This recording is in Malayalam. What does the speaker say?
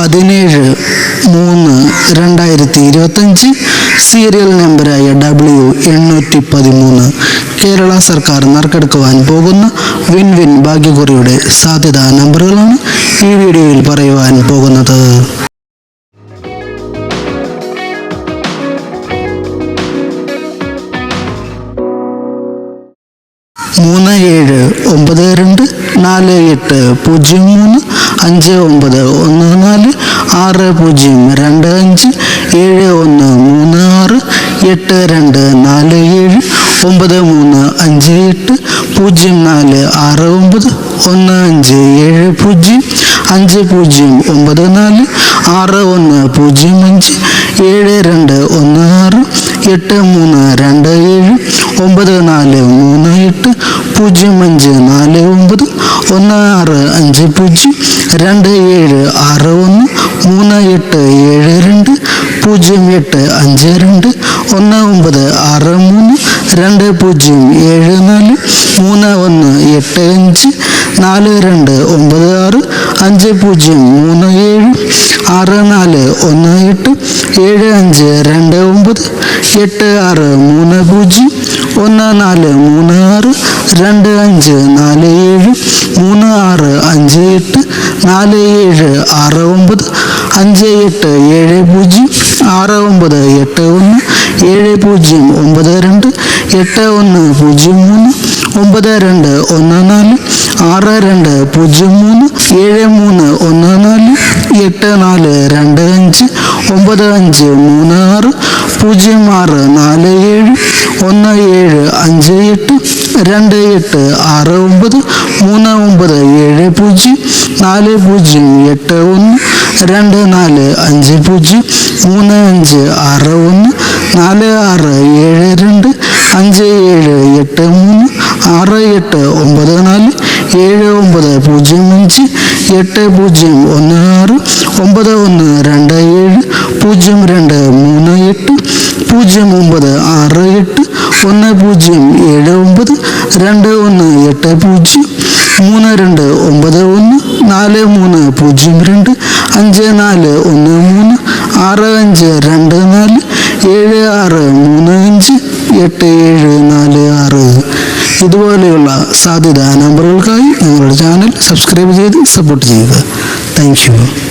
പതിനേഴ് മൂന്ന് രണ്ടായിരത്തി ഇരുപത്തഞ്ച് സീരിയൽ നമ്പറായ ഡബ്ല്യു എണ്ണൂറ്റി പതിമൂന്ന് കേരള സർക്കാർ നറുക്കെടുക്കുവാൻ പോകുന്ന വിൻ വിൻ ഭാഗ്യക്കുറിയുടെ സാധ്യതാ നമ്പറുകളാണ് ഈ വീഡിയോയിൽ പറയുവാൻ പോകുന്നത്. മൂന്ന് ഏഴ് ഒമ്പത് രണ്ട് നാല് എട്ട് പൂജ്യം മൂന്ന് അഞ്ച് ഒമ്പത് ഒന്ന് നാല് ആറ് പൂജ്യം രണ്ട് അഞ്ച് ഏഴ് ഒന്ന് മൂന്ന് ആറ് എട്ട് രണ്ട് നാല് ഏഴ് ഒമ്പത് മൂന്ന് അഞ്ച് എട്ട് പൂജ്യം നാല് ആറ് ഒമ്പത് ഒന്ന് അഞ്ച് ഏഴ് പൂജ്യം അഞ്ച് പൂജ്യം ഒമ്പത് നാല് ആറ് ഒന്ന് പൂജ്യം അഞ്ച് ഏഴ് രണ്ട് ഒന്ന് ആറ് എട്ട് മൂന്ന് രണ്ട് ഏഴ് ഒമ്പത് നാല് മൂന്ന് എട്ട് പൂജ്യം അഞ്ച് നാല് ഒമ്പത് ഒന്ന് ആറ് അഞ്ച് പൂജ്യം രണ്ട് ഏഴ് ആറ് ഒന്ന് മൂന്ന് എട്ട് ഏഴ് രണ്ട് പൂജ്യം എട്ട് അഞ്ച് രണ്ട് ഒന്ന് ഒമ്പത് ആറ് മൂന്ന് രണ്ട് പൂജ്യം ഏഴ് നാല് മൂന്ന് ഒന്ന് എട്ട് അഞ്ച് നാല് രണ്ട് ഒമ്പത് ആറ് അഞ്ച് പൂജ്യം മൂന്ന് ഏഴ് ആറ് നാല് ഒന്ന് എട്ട് ഏഴ് അഞ്ച് രണ്ട് ഒമ്പത് എട്ട് ആറ് മൂന്ന് പൂജ്യം ഒന്ന് നാല് മൂന്ന് ആറ് രണ്ട് അഞ്ച് നാല് ഏഴ് മൂന്ന് ആറ് അഞ്ച് എട്ട് നാല് ഏഴ് ആറ് ഒമ്പത് അഞ്ച് എട്ട് ഏഴ് പൂജ്യം ആറ് ഒമ്പത് എട്ട് ഒന്ന് ഏഴ് പൂജ്യം ഒമ്പത് രണ്ട് എട്ട് ഒന്ന് പൂജ്യം മൂന്ന് ഒമ്പത് രണ്ട് ഒന്ന് നാല് ആറ് രണ്ട് പൂജ്യം മൂന്ന് ഏഴ് മൂന്ന് ഒന്ന് നാല് എട്ട് നാല് രണ്ട് അഞ്ച് ഒമ്പത് അഞ്ച് മൂന്ന് ആറ് പൂജ്യം ആറ് നാല് ഏഴ് ഒന്ന് ഏഴ് അഞ്ച് എട്ട് രണ്ട് എട്ട് ആറ് ഒമ്പത് മൂന്ന് ഒമ്പത് ഏഴ് പൂജ്യം നാല് പൂജ്യം എട്ട് ഒന്ന് രണ്ട് നാല് അഞ്ച് പൂജ്യം മൂന്ന് അഞ്ച് ആറ് ഒന്ന് നാല് ആറ് ഏഴ് രണ്ട് അഞ്ച് ഏഴ് എട്ട് മൂന്ന് ആറ് എട്ട് ഒമ്പത് നാല് ഏഴ് ഒമ്പത് പൂജ്യം അഞ്ച് എട്ട് പൂജ്യം ഒന്ന് ആറ് ഒമ്പത് ഒന്ന് രണ്ട് ഏഴ് പൂജ്യം രണ്ട് മൂന്ന് എട്ട് പൂജ്യം ഒമ്പത് ആറ് എട്ട് ഒന്ന് പൂജ്യം ഏഴ് ഒമ്പത് രണ്ട് ഒന്ന് എട്ട് പൂജ്യം മൂന്ന് രണ്ട് ഒമ്പത് ഒന്ന് നാല് മൂന്ന് പൂജ്യം രണ്ട് അഞ്ച് നാല് ഒന്ന് മൂന്ന് ആറ് അഞ്ച് രണ്ട് നാല് ഏഴ് ആറ് മൂന്ന് അഞ്ച് എട്ട് ഏഴ് നാല് ആറ്. ഇതുപോലെയുള്ള സാധ്യതാ നമ്പറുകൾക്കായി ഞങ്ങളുടെ ചാനൽ സബ്സ്ക്രൈബ് ചെയ്ത് സപ്പോർട്ട് ചെയ്യുക. താങ്ക്